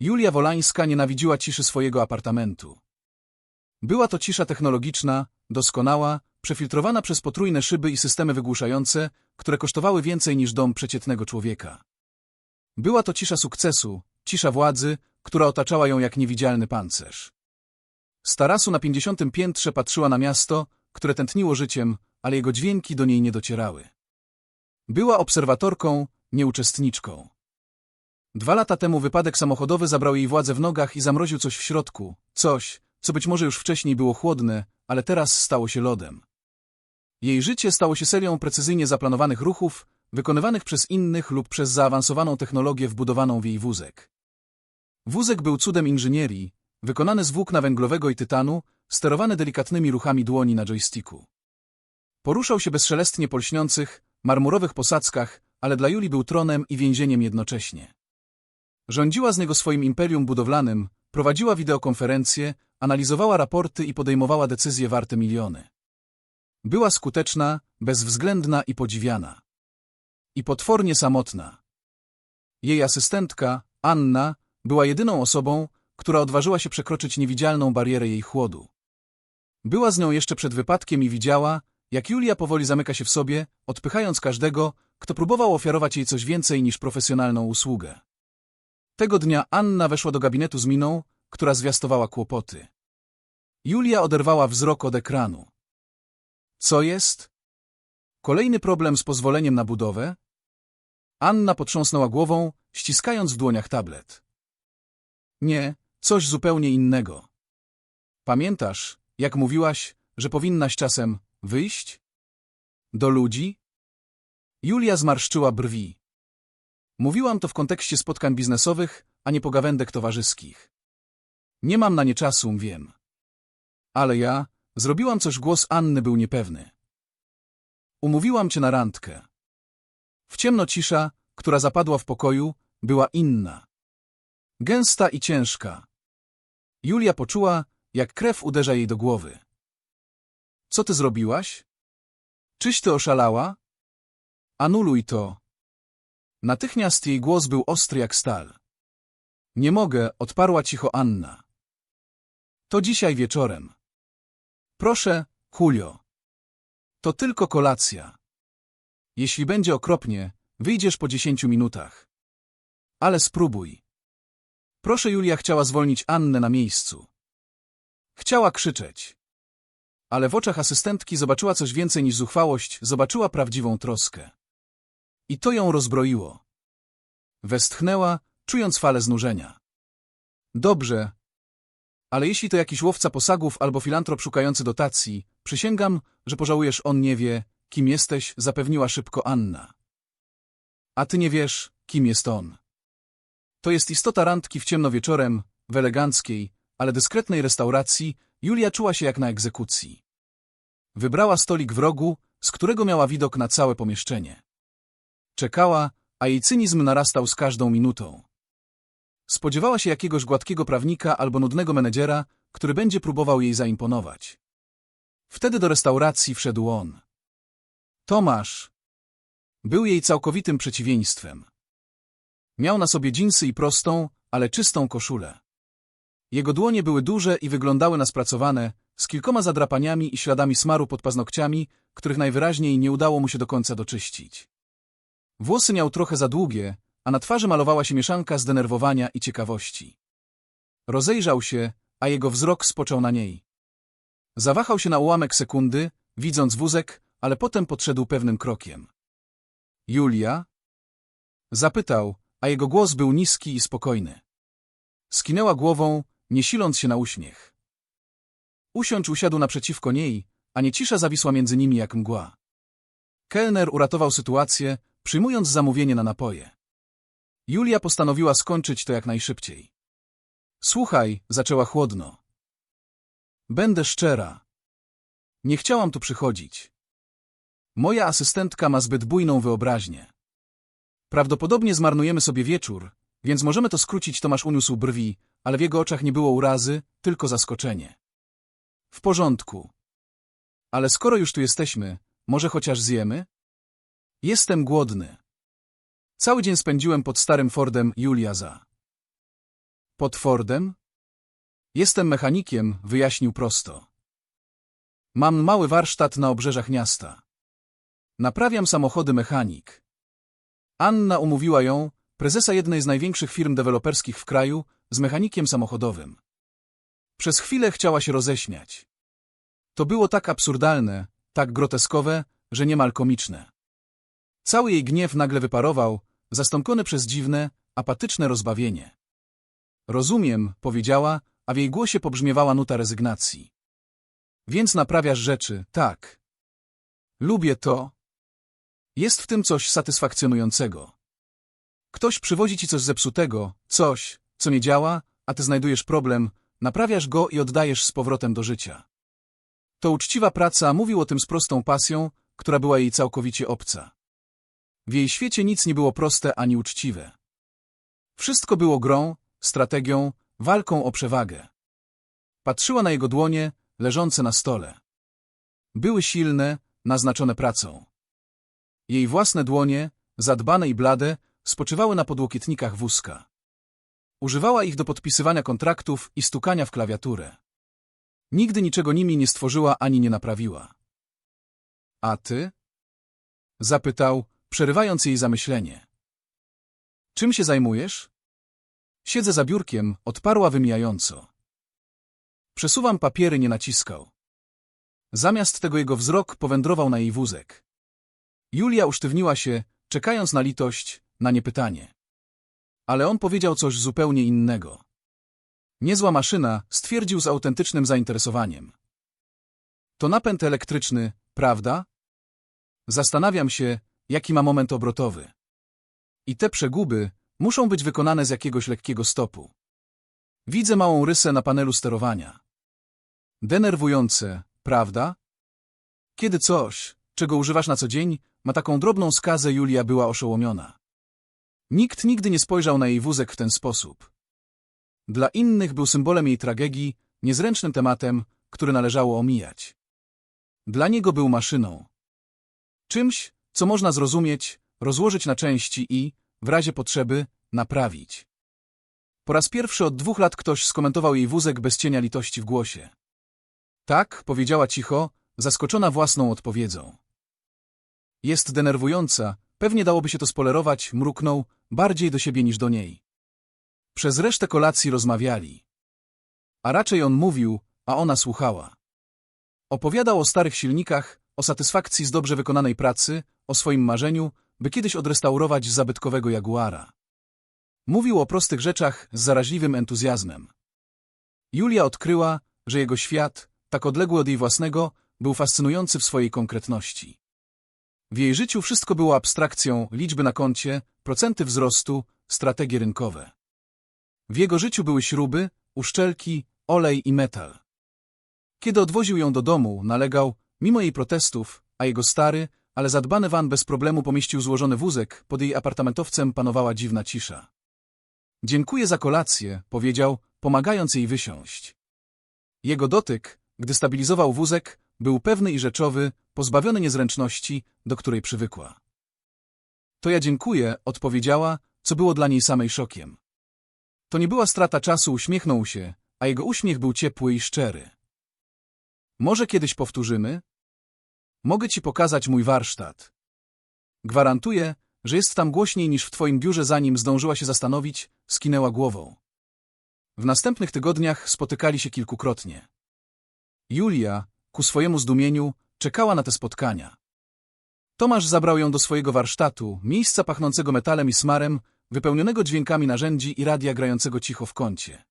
Julia Wolańska nienawidziła ciszy swojego apartamentu. Była to cisza technologiczna, doskonała, przefiltrowana przez potrójne szyby i systemy wygłuszające, które kosztowały więcej niż dom przeciętnego człowieka. Była to cisza sukcesu, cisza władzy, która otaczała ją jak niewidzialny pancerz. Z tarasu na pięćdziesiątym piętrze patrzyła na miasto, które tętniło życiem, ale jego dźwięki do niej nie docierały. Była obserwatorką, nie uczestniczką. Dwa lata temu wypadek samochodowy zabrał jej władzę w nogach i zamroził coś w środku, coś, co być może już wcześniej było chłodne, ale teraz stało się lodem. Jej życie stało się serią precyzyjnie zaplanowanych ruchów, wykonywanych przez innych lub przez zaawansowaną technologię wbudowaną w jej wózek. Wózek był cudem inżynierii, wykonany z włókna węglowego i tytanu, sterowany delikatnymi ruchami dłoni na joysticku. Poruszał się bezszelestnie po lśniących, marmurowych posadzkach, ale dla Julii był tronem i więzieniem jednocześnie. Rządziła z niego swoim imperium budowlanym, prowadziła wideokonferencje, analizowała raporty i podejmowała decyzje warte miliony. Była skuteczna, bezwzględna i podziwiana. I potwornie samotna. Jej asystentka, Anna, była jedyną osobą, która odważyła się przekroczyć niewidzialną barierę jej chłodu. Była z nią jeszcze przed wypadkiem i widziała, jak Julia powoli zamyka się w sobie, odpychając każdego, kto próbował ofiarować jej coś więcej niż profesjonalną usługę. Tego dnia Anna weszła do gabinetu z miną, która zwiastowała kłopoty. Julia oderwała wzrok od ekranu. Co jest? Kolejny problem z pozwoleniem na budowę? Anna potrząsnęła głową, ściskając w dłoniach tablet. Nie, coś zupełnie innego. Pamiętasz, jak mówiłaś, że powinnaś czasem wyjść? Do ludzi? Julia zmarszczyła brwi. Mówiłam to w kontekście spotkań biznesowych, a nie pogawędek towarzyskich. Nie mam na nie czasu, wiem. Ale ja zrobiłam coś, głos Anny był niepewny. Umówiłam cię na randkę. W ciemno cisza, która zapadła w pokoju, była inna. Gęsta i ciężka. Julia poczuła, jak krew uderza jej do głowy. Co ty zrobiłaś? Czyś ty oszalała? Anuluj to. Natychmiast jej głos był ostry jak stal. Nie mogę, odparła cicho Anna. To dzisiaj wieczorem. Proszę, Julio. To tylko kolacja. Jeśli będzie okropnie, wyjdziesz po dziesięciu minutach. Ale spróbuj. Proszę, Julia chciała zwolnić Annę na miejscu. Chciała krzyczeć. Ale w oczach asystentki zobaczyła coś więcej niż zuchwałość, zobaczyła prawdziwą troskę. I to ją rozbroiło. Westchnęła, czując falę znużenia. Dobrze. Ale jeśli to jakiś łowca posagów albo filantrop szukający dotacji, przysięgam, że pożałujesz, on nie wie, kim jesteś, zapewniła szybko Anna. A ty nie wiesz, kim jest on. To jest istota randki w ciemno wieczorem, w eleganckiej, ale dyskretnej restauracji, Julia czuła się jak na egzekucji. Wybrała stolik w rogu, z którego miała widok na całe pomieszczenie. Czekała, a jej cynizm narastał z każdą minutą. Spodziewała się jakiegoś gładkiego prawnika albo nudnego menedżera, który będzie próbował jej zaimponować. Wtedy do restauracji wszedł on. Tomasz. Był jej całkowitym przeciwieństwem. Miał na sobie dżinsy i prostą, ale czystą koszulę. Jego dłonie były duże i wyglądały na spracowane, z kilkoma zadrapaniami i śladami smaru pod paznokciami, których najwyraźniej nie udało mu się do końca doczyścić. Włosy miał trochę za długie, a na twarzy malowała się mieszanka zdenerwowania i ciekawości. Rozejrzał się, a jego wzrok spoczął na niej. Zawahał się na ułamek sekundy, widząc wózek, ale potem podszedł pewnym krokiem. Julia? Zapytał, a jego głos był niski i spokojny. Skinęła głową, nie siląc się na uśmiech. Usiądź usiadł naprzeciwko niej, a niecisza zawisła między nimi jak mgła. Kelner uratował sytuację, przyjmując zamówienie na napoje. Julia postanowiła skończyć to jak najszybciej. Słuchaj, zaczęła chłodno. Będę szczera. Nie chciałam tu przychodzić. Moja asystentka ma zbyt bujną wyobraźnię. Prawdopodobnie zmarnujemy sobie wieczór, więc możemy to skrócić. Tomasz uniósł brwi, ale w jego oczach nie było urazy, tylko zaskoczenie. W porządku. Ale skoro już tu jesteśmy, może chociaż zjemy? Jestem głodny. Cały dzień spędziłem pod starym Fordem Julia za. Pod Fordem? Jestem mechanikiem, wyjaśnił prosto. Mam mały warsztat na obrzeżach miasta. Naprawiam samochody mechanik. Anna umówiła ją, prezesa jednej z największych firm deweloperskich w kraju, z mechanikiem samochodowym. Przez chwilę chciała się roześmiać. To było tak absurdalne, tak groteskowe, że niemal komiczne. Cały jej gniew nagle wyparował, zastąpiony przez dziwne, apatyczne rozbawienie. Rozumiem, powiedziała, a w jej głosie pobrzmiewała nuta rezygnacji. Więc naprawiasz rzeczy, tak. Lubię to. Jest w tym coś satysfakcjonującego. Ktoś przywozi ci coś zepsutego, coś, co nie działa, a ty znajdujesz problem, naprawiasz go i oddajesz z powrotem do życia. To uczciwa praca, mówił o tym z prostą pasją, która była jej całkowicie obca. W jej świecie nic nie było proste ani uczciwe. Wszystko było grą, strategią, walką o przewagę. Patrzyła na jego dłonie, leżące na stole. Były silne, naznaczone pracą. Jej własne dłonie, zadbane i blade, spoczywały na podłokietnikach wózka. Używała ich do podpisywania kontraktów i stukania w klawiaturę. Nigdy niczego nimi nie stworzyła ani nie naprawiła. A ty? Zapytał, przerywając jej zamyślenie. Czym się zajmujesz? Siedzę za biurkiem, odparła wymijająco. Przesuwam papiery, nie naciskał. Zamiast tego jego wzrok powędrował na jej wózek. Julia usztywniła się, czekając na litość, na niepytanie. Ale on powiedział coś zupełnie innego. Niezła maszyna, stwierdził z autentycznym zainteresowaniem. To napęd elektryczny, prawda? Zastanawiam się, jaki ma moment obrotowy. I te przeguby muszą być wykonane z jakiegoś lekkiego stopu. Widzę małą rysę na panelu sterowania. Denerwujące, prawda? Kiedy coś, czego używasz na co dzień, ma taką drobną skazę, Julia była oszołomiona. Nikt nigdy nie spojrzał na jej wózek w ten sposób. Dla innych był symbolem jej tragedii, niezręcznym tematem, który należało omijać. Dla niego był maszyną. Czymś, co można zrozumieć, rozłożyć na części i, w razie potrzeby, naprawić. Po raz pierwszy od dwóch lat ktoś skomentował jej wózek bez cienia litości w głosie. Tak, powiedziała cicho, zaskoczona własną odpowiedzią. Jest denerwująca, pewnie dałoby się to spolerować, mruknął, bardziej do siebie niż do niej. Przez resztę kolacji rozmawiali. A raczej on mówił, a ona słuchała. Opowiadał o starych silnikach, o satysfakcji z dobrze wykonanej pracy, o swoim marzeniu, by kiedyś odrestaurować zabytkowego Jaguara. Mówił o prostych rzeczach z zaraźliwym entuzjazmem. Julia odkryła, że jego świat, tak odległy od jej własnego, był fascynujący w swojej konkretności. W jej życiu wszystko było abstrakcją, liczby na koncie, procenty wzrostu, strategie rynkowe. W jego życiu były śruby, uszczelki, olej i metal. Kiedy odwoził ją do domu, nalegał, mimo jej protestów, a jego stary, ale zadbany van bez problemu pomieścił złożony wózek, pod jej apartamentowcem panowała dziwna cisza. Dziękuję za kolację, powiedział, pomagając jej wysiąść. Jego dotyk, gdy stabilizował wózek, był pewny i rzeczowy, pozbawiony niezręczności, do której przywykła. To ja dziękuję, odpowiedziała, co było dla niej samej szokiem. To nie była strata czasu, uśmiechnął się, a jego uśmiech był ciepły i szczery. Może kiedyś powtórzymy? Mogę ci pokazać mój warsztat. Gwarantuję, że jest tam głośniej niż w twoim biurze, zanim zdążyła się zastanowić, skinęła głową. W następnych tygodniach spotykali się kilkukrotnie. Julia, ku swojemu zdumieniu, czekała na te spotkania. Tomasz zabrał ją do swojego warsztatu, miejsca pachnącego metalem i smarem, wypełnionego dźwiękami narzędzi i radia grającego cicho w kącie.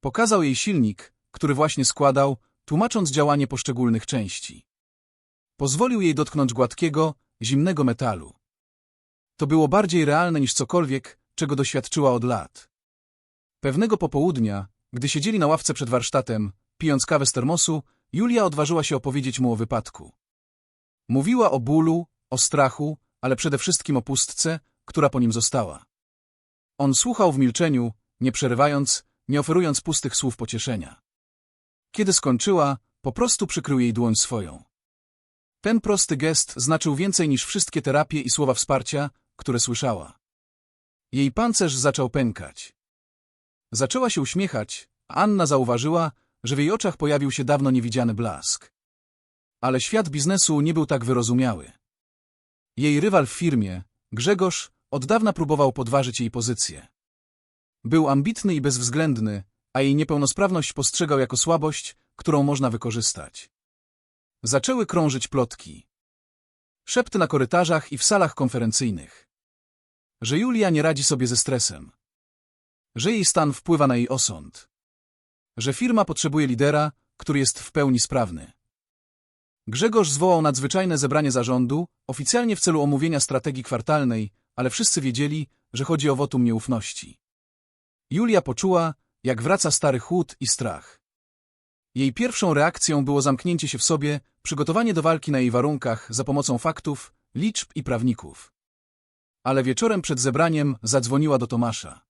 Pokazał jej silnik, który właśnie składał, tłumacząc działanie poszczególnych części. Pozwolił jej dotknąć gładkiego, zimnego metalu. To było bardziej realne niż cokolwiek, czego doświadczyła od lat. Pewnego popołudnia, gdy siedzieli na ławce przed warsztatem, pijąc kawę z termosu, Julia odważyła się opowiedzieć mu o wypadku. Mówiła o bólu, o strachu, ale przede wszystkim o pustce, która po nim została. On słuchał w milczeniu, nie przerywając, nie oferując pustych słów pocieszenia. Kiedy skończyła, po prostu przykrył jej dłoń swoją. Ten prosty gest znaczył więcej niż wszystkie terapie i słowa wsparcia, które słyszała. Jej pancerz zaczął pękać. Zaczęła się uśmiechać, a Anna zauważyła, że w jej oczach pojawił się dawno niewidziany blask. Ale świat biznesu nie był tak wyrozumiały. Jej rywal w firmie, Grzegorz, od dawna próbował podważyć jej pozycję. Był ambitny i bezwzględny, a jej niepełnosprawność postrzegał jako słabość, którą można wykorzystać. Zaczęły krążyć plotki. Szepty na korytarzach i w salach konferencyjnych. Że Julia nie radzi sobie ze stresem. Że jej stan wpływa na jej osąd. Że firma potrzebuje lidera, który jest w pełni sprawny. Grzegorz zwołał nadzwyczajne zebranie zarządu, oficjalnie w celu omówienia strategii kwartalnej, ale wszyscy wiedzieli, że chodzi o wotum nieufności. Julia poczuła, jak wraca stary chłód i strach. Jej pierwszą reakcją było zamknięcie się w sobie, przygotowanie do walki na jej warunkach za pomocą faktów, liczb i prawników. Ale wieczorem przed zebraniem zadzwoniła do Tomasza.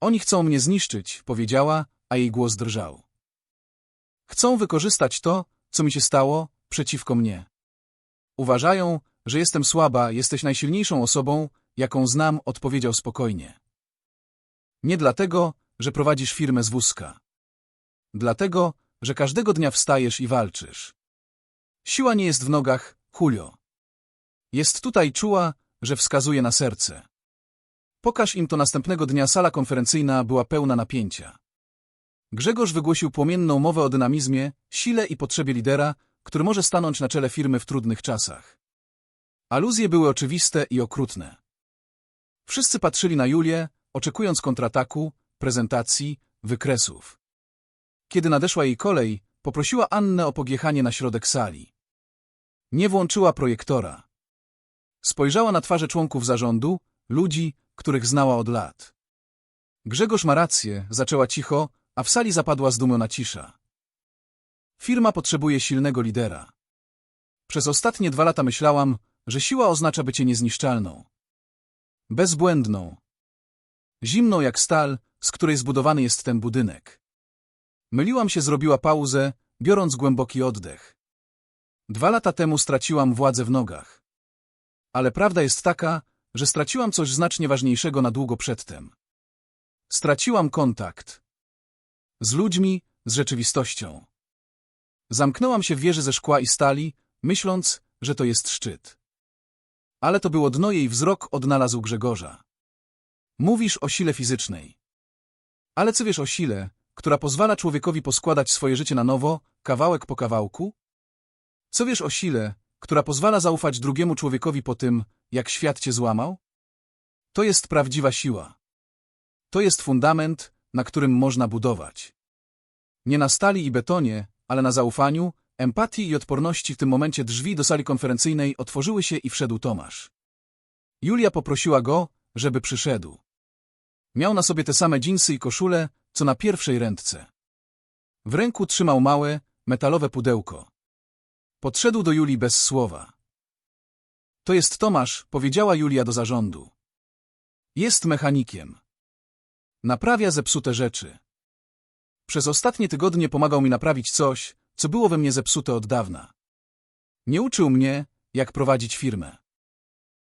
Oni chcą mnie zniszczyć, powiedziała, a jej głos drżał. Chcą wykorzystać to, co mi się stało, przeciwko mnie. Uważają, że jestem słaba, jesteś najsilniejszą osobą, jaką znam, odpowiedział spokojnie. Nie dlatego, że prowadzisz firmę z wózka. Dlatego, że każdego dnia wstajesz i walczysz. Siła nie jest w nogach, Julio. Jest tutaj czuła, że wskazuje na serce. Pokaż im to następnego dnia sala konferencyjna była pełna napięcia. Grzegorz wygłosił płomienną mowę o dynamizmie, sile i potrzebie lidera, który może stanąć na czele firmy w trudnych czasach. Aluzje były oczywiste i okrutne. Wszyscy patrzyli na Julię, oczekując kontrataku, prezentacji, wykresów. Kiedy nadeszła jej kolej, poprosiła Annę o podjechanie na środek sali. Nie włączyła projektora. Spojrzała na twarze członków zarządu, ludzi, których znała od lat. Grzegorz ma rację, zaczęła cicho, a w sali zapadła zdumiona cisza. Firma potrzebuje silnego lidera. Przez ostatnie dwa lata myślałam, że siła oznacza bycie niezniszczalną. Bezbłędną. Zimną jak stal, z której zbudowany jest ten budynek. Myliłam się, zrobiła pauzę, biorąc głęboki oddech. Dwa lata temu straciłam władzę w nogach. Ale prawda jest taka, że straciłam coś znacznie ważniejszego na długo przedtem. Straciłam kontakt. Z ludźmi, z rzeczywistością. Zamknęłam się w wieży ze szkła i stali, myśląc, że to jest szczyt. Ale to było dno jej wzrok odnalazł Grzegorza. Mówisz o sile fizycznej. Ale co wiesz o sile, która pozwala człowiekowi poskładać swoje życie na nowo, kawałek po kawałku? Co wiesz o sile, która pozwala zaufać drugiemu człowiekowi po tym, jak świat cię złamał? To jest prawdziwa siła. To jest fundament, na którym można budować. Nie na stali i betonie, ale na zaufaniu, empatii i odporności w tym momencie drzwi do sali konferencyjnej otworzyły się i wszedł Tomasz. Julia poprosiła go, żeby przyszedł. Miał na sobie te same dżinsy i koszule, co na pierwszej ręce. W ręku trzymał małe, metalowe pudełko. Podszedł do Julii bez słowa. To jest Tomasz, powiedziała Julia do zarządu. Jest mechanikiem. Naprawia zepsute rzeczy. Przez ostatnie tygodnie pomagał mi naprawić coś, co było we mnie zepsute od dawna. Nie uczył mnie, jak prowadzić firmę.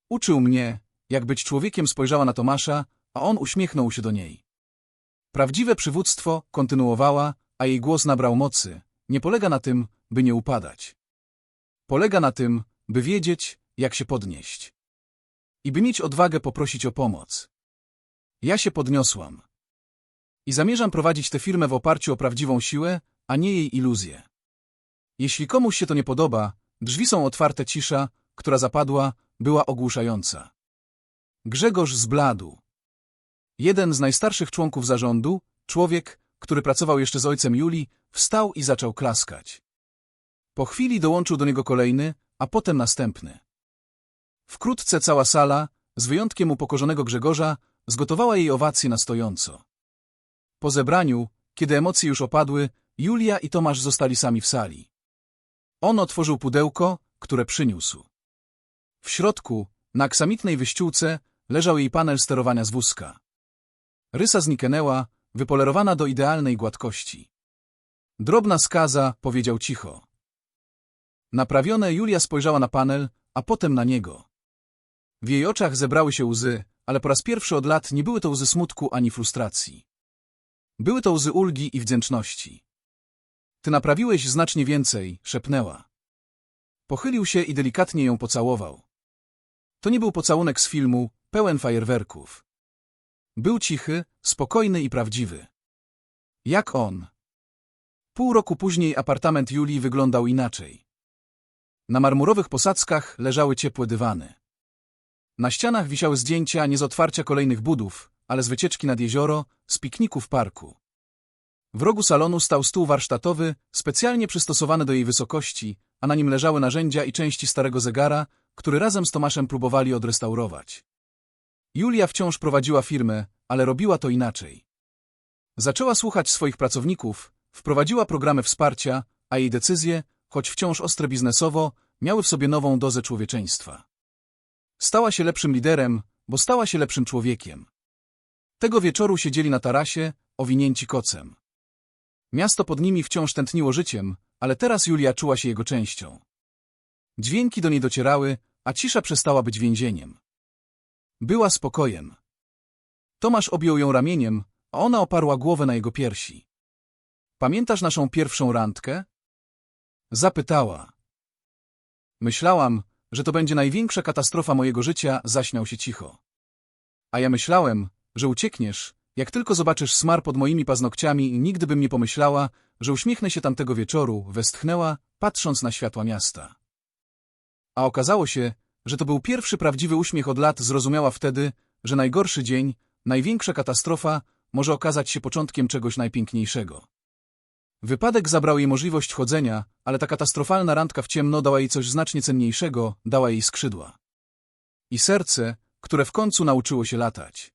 Uczył mnie, jak być człowiekiem spojrzała na Tomasza, a on uśmiechnął się do niej. Prawdziwe przywództwo, kontynuowała, a jej głos nabrał mocy, nie polega na tym, by nie upadać. Polega na tym, by wiedzieć, jak się podnieść. I by mieć odwagę poprosić o pomoc. Ja się podniosłam. I zamierzam prowadzić tę firmę w oparciu o prawdziwą siłę, a nie jej iluzję. Jeśli komuś się to nie podoba, drzwi są otwarte, cisza, która zapadła, była ogłuszająca. Grzegorz zbladł. Jeden z najstarszych członków zarządu, człowiek, który pracował jeszcze z ojcem Julii, wstał i zaczął klaskać. Po chwili dołączył do niego kolejny, a potem następny. Wkrótce cała sala, z wyjątkiem upokorzonego Grzegorza, zgotowała jej owację na stojąco. Po zebraniu, kiedy emocje już opadły, Julia i Tomasz zostali sami w sali. On otworzył pudełko, które przyniósł. W środku, na aksamitnej wyściółce, leżał jej panel sterowania z wózka. Rysa zniknęła, wypolerowana do idealnej gładkości. Drobna skaza, powiedział cicho. Naprawione Julia spojrzała na panel, a potem na niego. W jej oczach zebrały się łzy, ale po raz pierwszy od lat nie były to łzy smutku ani frustracji. Były to łzy ulgi i wdzięczności. Ty naprawiłeś znacznie więcej, szepnęła. Pochylił się i delikatnie ją pocałował. To nie był pocałunek z filmu, pełen fajerwerków. Był cichy, spokojny i prawdziwy. Jak on. Pół roku później apartament Julii wyglądał inaczej. Na marmurowych posadzkach leżały ciepłe dywany. Na ścianach wisiały zdjęcia nie z otwarcia kolejnych budów, ale z wycieczki nad jezioro, z pikniku w parku. W rogu salonu stał stół warsztatowy, specjalnie przystosowany do jej wysokości, a na nim leżały narzędzia i części starego zegara, który razem z Tomaszem próbowali odrestaurować. Julia wciąż prowadziła firmę, ale robiła to inaczej. Zaczęła słuchać swoich pracowników, wprowadziła programy wsparcia, a jej decyzje, choć wciąż ostre biznesowo, miały w sobie nową dozę człowieczeństwa. Stała się lepszym liderem, bo stała się lepszym człowiekiem. Tego wieczoru siedzieli na tarasie, owinięci kocem. Miasto pod nimi wciąż tętniło życiem, ale teraz Julia czuła się jego częścią. Dźwięki do niej docierały, a cisza przestała być więzieniem. Była spokojem. Tomasz objął ją ramieniem, a ona oparła głowę na jego piersi. Pamiętasz naszą pierwszą randkę? Zapytała. Myślałam, że to będzie największa katastrofa mojego życia, zaśmiał się cicho. A ja myślałem, że uciekniesz, jak tylko zobaczysz smar pod moimi paznokciami, nigdy bym nie pomyślała, że uśmiechnę się tamtego wieczoru, westchnęła, patrząc na światła miasta. A okazało się, że to był pierwszy prawdziwy uśmiech od lat, zrozumiała wtedy, że najgorszy dzień, największa katastrofa może okazać się początkiem czegoś najpiękniejszego. Wypadek zabrał jej możliwość chodzenia, ale ta katastrofalna randka w ciemno dała jej coś znacznie cenniejszego, dała jej skrzydła. I serce, które w końcu nauczyło się latać.